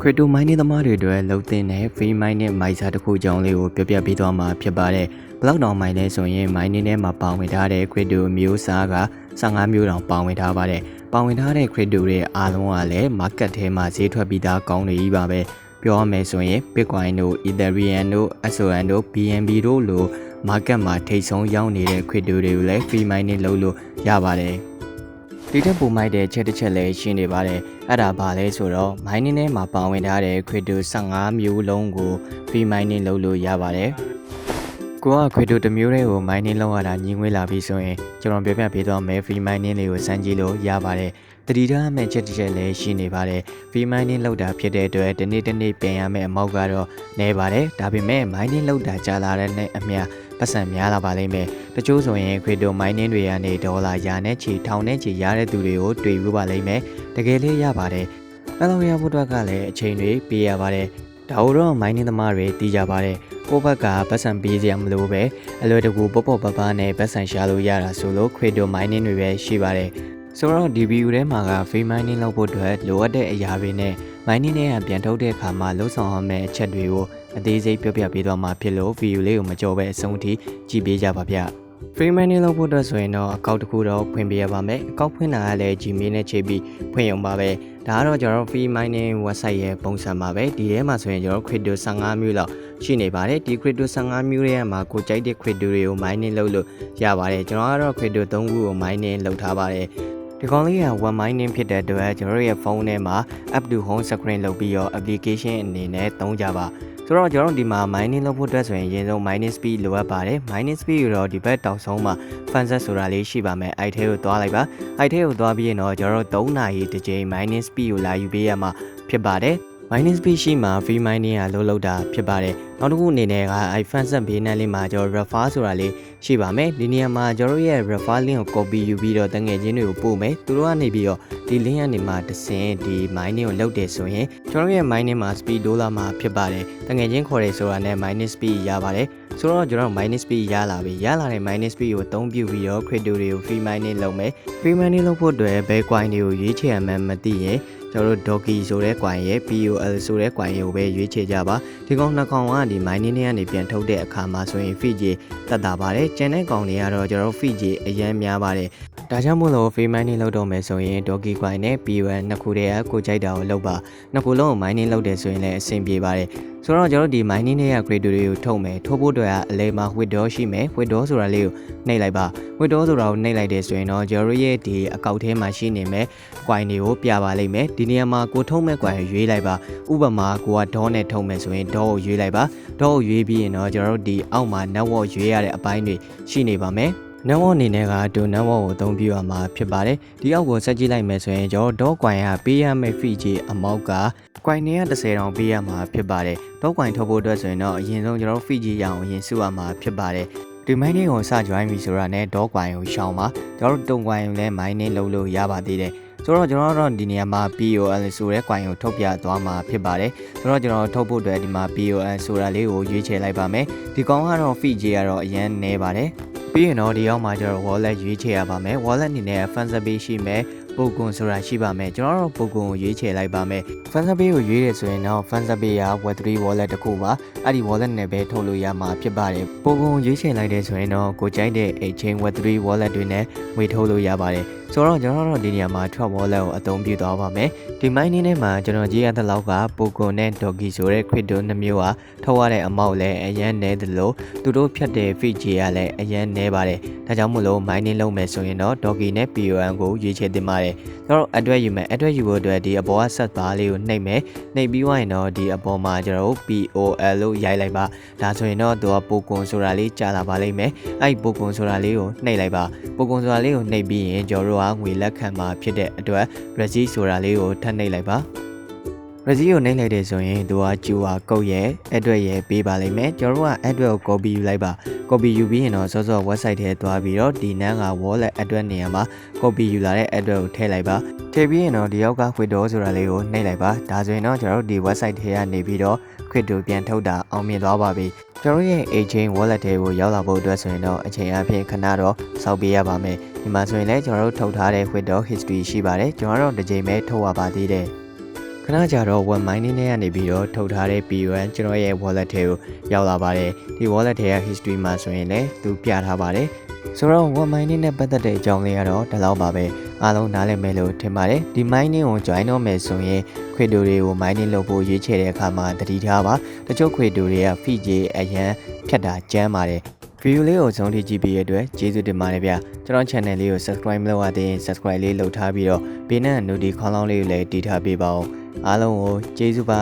ခရစ်တိုမိုင်းနေသမားတွေအတွက်လုံသင်တဲ့ free mining မိုင်စာတစ်ခုအကြောင်းလေးကိုပြောပြပေးသွားမှာဖြစ်ပါတယ်။ block တောင်မိုင်းလဲဆိုရင် mining ထဲမှာပါဝင်ထားတဲ့ crypto မျိုးစားက15မျိုးတောင်ပါဝင်ထားပါတယ်။ပါဝင်ထားတဲ့ crypto တွေအားလုံးကလည်း market ထဲမှာဈေးထွက်ပြီးသားကောင်းတွေကြီးပါပဲ။ပြောရမယ်ဆိုရင် Bitcoin တို့ Ethereum တို့ SON တို့ BNB တို့လို market မှာထိတ်ဆုံးရောက်နေတဲ့ crypto တွေကိုလည်း free mining လုပ်လို့ရပါတယ်။ ဒီတက်ပုံမိုက်တဲ့ချက်တစ်ချက်လည်းရှင်းနေပါတယ်အဲ့ဒါဘာလဲဆိုတော့ mining ထဲမှာပါဝင်ထားတဲ့ crypto 15မျိုးလုံးကို free mining လုပ်လို့ရပါတယ်ကိုက crypto တစ်မျိုးတည်းကို mining လုပ်ရတာညီငွေလာပြီဆိုရင်ကျွန်တော်ပြောပြပေးသွားမယ် free mining လေးကိုစမ်းကြည့်လို့ရပါတယ်တတိထားမဲ့ချက်တစ်ချက်လည်းရှိနေပါတယ် free mining လောက်တာဖြစ်တဲ့အတွက်ဒီနေ့ဒီနေ့ပြန်ရမယ့်အမောက်ကတော့နေပါတယ်ဒါပေမဲ့ mining လောက်တာကြာလာတဲ့နဲ့အမျှ ပတ်စံများလာပါလိမ့်မယ်တချို့ဆိုရင် crypto mining တွေကနေဒေါ်လာရာနဲ့ချီထောင်နဲ့ချီရတဲ့သူတွေကိုတွေ့ဘူးပါလိမ့်မယ်တကယ်လေးရပါတယ်အဲ့လိုရဖို့အတွက်ကလည်းအချိန်တွေပေးရပါတယ်ဒါတော့ mining သမားတွေသိကြပါတယ်ကိုယ့်ဘက်ကပတ်စံပေးစရာမလိုပဲအလွယ်တကူပေါ့ပေါ့ပပနဲ့ပတ်စံရှာလို့ရတာဆိုလို့ crypto mining တွေပဲရှိပါတယ်ဆိုတော့ဒီ view ထဲမှာက free mining လုပ်ဖို့အတွက်လိုအပ်တဲ့အရာတွေနဲ့ mining နဲ့ပြန်ထုတ်တဲ့အခါမှာလုံဆောင်အောင်တဲ့အချက်တွေကို အသေးစိတ်ပြောပြပေးသွားမှာဖြစ်လို့ view လေးကိုမကြော်ပဲအဆုံးထိကြည့်ပေးကြပါဗျ free mining လုပ်ဖို့အတွက်ဆိုရင်တော့အကောင့်တစ်ခုတော့ဖွင့်ပေးရပါမယ်အကောင့်ဖွင့်တာကလည်း Gmail နဲ့ချိန်ပြီးဖွင့်ရုံပါပဲဒါကတော့ကျွန်တော်တို့ free mining website ရဲ့ပုံစံပါပဲဒီထဲမှာဆိုရင်ကျွန်တော် crypto 15မျိုးလောက်ရှိနေပါတယ်ဒီ crypto 15မျိုးရဲ့မှာကိုကြိုက်တဲ့ crypto တွေကို mining လုပ်လို့ရပါတယ်ကျွန်တော်ကတော့ crypto 3ခုကို mining လုပ်ထားပါတယ်ဒီကောင်လေးက one mining ဖြစ်တဲ့အတွက်ကျွန်တော်ရဲ့ဖုန်းထဲမှာ app to home screen လုပ်ပြီးတော့ application အနေနဲ့သုံးကြပါ ဆိုတော့ကျွန်တော်ဒီမှာ mining လုပ်ဖို့အတွက်ဆိုရင်အရင်ဆုံး mining speed လိုအပ်ပါတယ် mining speed ကိုတော့ဒီဘက်တောက်ဆုံးမှာ fun set ဆိုတာလေးရှိပါမယ်အဲ့ထဲကိုသွားလိုက်ပါအဲ့ထဲကိုသွားပြီးရင်တော့ကျွန်တော်တို့3နာရီတစ်ချိန် mining speed ကိုလာယူပေးရမှာဖြစ်ပါတယ် mining speed ရှိမှာ free mining ကလုံးလောက်တာဖြစ်ပါတယ်နောက်တစ်ခုအနေနဲ့ကအဲ fun set ဘေးနန်းလေးမှာကျွန်တော် refer ဆိုတာလေးရှိပါမယ်ဒီနေရာမှာကျွန်တော်ရဲ့ refer link ကို copy ယူပြီးတော့တငယ်ချင်းတွေကိုပို့မယ်သူတို့ကနေပြီးတော့ဒီ link ကနေမှတဆင်ဒီ mining ကိုလုပ်တယ်ဆိုရင်ကျွန်တော်ရဲ့ mining မှာ speed ဒိုးလာမှာဖြစ်ပါတယ်တငယ်ချင်းခေါ်တယ်ဆိုတာနဲ့ mining speed ရပါတယ်ဆိုတော့ကျွန်တော် minus speed ရလာပြီရလာတဲ့ minus speed ကိုအသုံးပြုပြီးတော့ crypto တွေကို free mining လုပ်မယ် free mining လုပ်ဖို့အတွက်ဘယ် coin တွေကိုရွေးချယ်ရမှန်းမသိရင် ကျွန်တော်တို့ Doki ဆိုတဲ့ coin ရဲ့ POL ဆိုတဲ့ coin ကိုပဲရွေးချယ်ကြပါဒီကောင်နှစ်ကောင်ကဒီ mining တွေကနေပြန်ထုတ်တဲ့အခါမှာဆိုရင် fee ကြီးတက်တာပါတယ်ကျန်တဲ့ကောင်တွေကတော့ကျွန်တော်တို့ fee ကြီးအရင်များပါတယ်ဒါကြောင့်မို့လို့ free mining လုပ်တော့မယ်ဆိုရင် Doki coin နဲ့ POL နှစ်ခုတည်းကကိုကြိုက်တာကိုလုပ်ပါနှစ်ခုလုံးကို mining လုပ်တယ်ဆိုရင်လည်းအဆင်ပြေပါတယ် ဆိုတော့ကျွန်တော်ဒီ mining တွေက crypto တွေကိုထုတ်မယ်ထုတ်ဖို့အတွက်အလဲမှာ withdraw ရှိမယ် withdraw ဆိုတာလေးကိုနှိပ်လိုက်ပါ withdraw ဆိုတာကိုနှိပ်လိုက်တယ်ဆိုရင်တော့ကျွန်တော်ရဲ့ဒီအကောင့်ထဲမှာရှိနေမယ် coin တွေကိုပြပါလိမ့်မယ်ဒီနေရာမှာကိုထုတ်မဲ့ coin ကိုရွေးလိုက်ပါဥပမာကိုက DOT နဲ့ထုတ်မယ်ဆိုရင် DOT ကိုရွေးလိုက်ပါ DOT ကိုရွေးပြီးရင်တော့ကျွန်တော်တို့ဒီအောက်မှာ network ရွေးရတဲ့အပိုင်းတွေရှိနေပါမယ် network အနေနဲ့ကဒို network ကိုအသုံးပြုရမှာဖြစ်ပါတယ်ဒီအောက်ကိုဆက်ကြည့်လိုက်မယ်ဆိုရင်ကျွန်တော် dot coin ကပေးရမယ့် fee ကြီးအမောက်က coin နဲ့30တောင်ပေးရမှာဖြစ်ပါတယ် dot coin ထုတ်ဖို့အတွက်ဆိုရင်တော့အရင်ဆုံးကျွန်တော် fee ကြီးရအောင်အရင်စုရမှာဖြစ်ပါတယ်ဒီ mining ကိုစ join ပြီဆိုတာနဲ့ dot coin ကိုရှောင်ပါကျွန်တော်တို့တုံ coin ကိုလည်း mining လုပ်လို့ရပါသေးတယ်ဆိုတော့ကျွန်တော်တို့ဒီနေရာမှာ POL ဆိုတဲ့ coin ကိုထုတ်ပြသွားမှာဖြစ်ပါတယ်ဆိုတော့ကျွန်တော်ထုတ်ဖို့အတွက်ဒီမှာ POL ဆိုတာလေးကိုရွေးချယ်လိုက်ပါမယ်ဒီကောင်ကတော့ fee ကြီးကတော့အရင်နေပါတယ် ပြီးရင်တော့ဒီအောက်မှာကျတော့ wallet ရွေးချယ်ရပါမယ် wallet အနေနဲ့ fund space ရှိမယ်ပိုကွန်ဆိုတာရှိပါမယ်ကျွန်တော်တို့ပိုကွန်ကိုရွေးချယ်လိုက်ပါမယ် fund space ကိုရွေးရဆိုရင်တော့ fund space က web3 wallet တစ်ခုပါအဲ့ဒီ wallet နဲ့ပဲထုတ်လို့ရမှာဖြစ်ပါတယ်ပိုကွန်ကိုရွေးချယ်လိုက်တဲ့ဆိုရင်တော့ကိုကြိုက်တဲ့ exchange web3 wallet တွေနဲ့ငွေထုတ်လို့ရပါတယ်ဆိုတော့ကျွန်တော်တို့ဒီနေရာမှာ trap wallet ကိုအသုံးပြုသွားပါမယ်ဒီ mining ထဲမှာကျွန်တော်ကြည့်ရတဲ့လောက်ကပိုကွန်နဲ့ dogi ဆိုတဲ့ crypto နှစ်မျိုးဟာထုတ်ရတဲ့ amount လည်းအရင်နည်းသလိုသူတို့ဖြတ်တဲ့ fee ကြီးကလည်းအရင်နည်းပါတယ်ဒါကြောင့်မို့လို့ mining လုပ်မယ်ဆိုရင်တော့ dogi နဲ့ PON ကိုရွေးချယ်တင်ပါတယ်ကျွန်တော်အတွက်ယူမယ်အတွက်ယူဖို့အတွက်ဒီအပေါ်က set bar လေးကိုနှိပ်မယ်နှိပ်ပြီးွားရင်တော့ဒီအပေါ်မှာကျွန်တော်တို့ POL လို့ရိုက်လိုက်ပါဒါဆိုရင်တော့သူကပိုကွန်ဆိုတာလေးကြာလာပါလိမ့်မယ်အဲ့ဒီပိုကွန်ဆိုတာလေးကိုနှိပ်လိုက်ပါပိုကွန်ဆိုတာလေးကိုနှိပ်ပြီးရင်ကျွန်တော်တို့ကငွေလက်ခံမှာဖြစ်တဲ့အတွက် receipt ဆိုတာလေးကိုထပ်နှိပ်လိုက်ပါ receipt ကိုနှိပ်လိုက်တယ်ဆိုရင်သူက QR code ရဲ့ address ရဲ့ပေးပါလိမ့်မယ်ကျွန်တော်တို့က address ကို copy ယူလိုက်ပါ copy ယူပြီးရင်တော့စောစော website ထဲသွားပြီးတော့ဒီနန်းက wallet address နေရာမှာ copy ယူလာတဲ့ address ကိုထည့်လိုက်ပါထည့်ပြီးရင်တော့ဒီရောက်က withdraw ဆိုတာလေးကိုနှိပ်လိုက်ပါဒါဆိုရင်တော့ကျွန်တော်တို့ဒီ website ထဲကနေပြီးတော့ crypto ပြန်ထုတ်တာအောင်မြင်သွားပါပြီကျွန်တော်ရဲ့ exchange wallet တွေကိုရောက်လာဖို့အတွက်ဆိုရင်တော့အချိန်အပြင်ခဏတော့စောက်ပေးရပါမယ်ဒီမှာဆိုရင်လည်းကျွန်တော်တို့ထုတ်ထားတဲ့ withdraw history ရှိပါတယ်ကျွန်တော်တို့တစ်ချိန်ပဲထုတ်ရပါသေးတယ် ခဏကြာတော့ web mining နဲ့ကနေပြီးတော့ထုတ်ထားတဲ့ P1 ကျွန်တော်ရဲ့ wallet ထဲကိုရောက်လာပါတယ်ဒီ wallet ထဲက history မှာဆိုရင်လည်းသူပြထားပါတယ်ဆိုတော့ web mining နဲ့ပတ်သက်တဲ့အကြောင်းလေးကတော့ဒီလောက်ပါပဲအားလုံးနားလည်မယ်လို့ထင်ပါတယ်ဒီ mining ကို join တော့မယ်ဆိုရင်ခွေတိုတွေကို mining လုပ်ဖို့ရွေးချယ်တဲ့အခါမှာတတိထားပါတချို့ခွေတိုတွေက fee ကြီးအရန်ဖြတ်တာကျမ်းပါတယ် view လေးကိုဆုံးထိကြည့်ပြီးရတဲ့အတွက်ကျေးဇူးတင်ပါတယ်ဗျကျွန်တော် channel လေးကို subscribe မလုပ်ရသေးရင် subscribe လေးလုပ်ထားပြီးတော့ဘေးနဲ့ notification ခေါင်းလောင်းလေးကိုလည်းတီးထားပေးပါဦးအားလုံးကိုကျေးဇူးပါ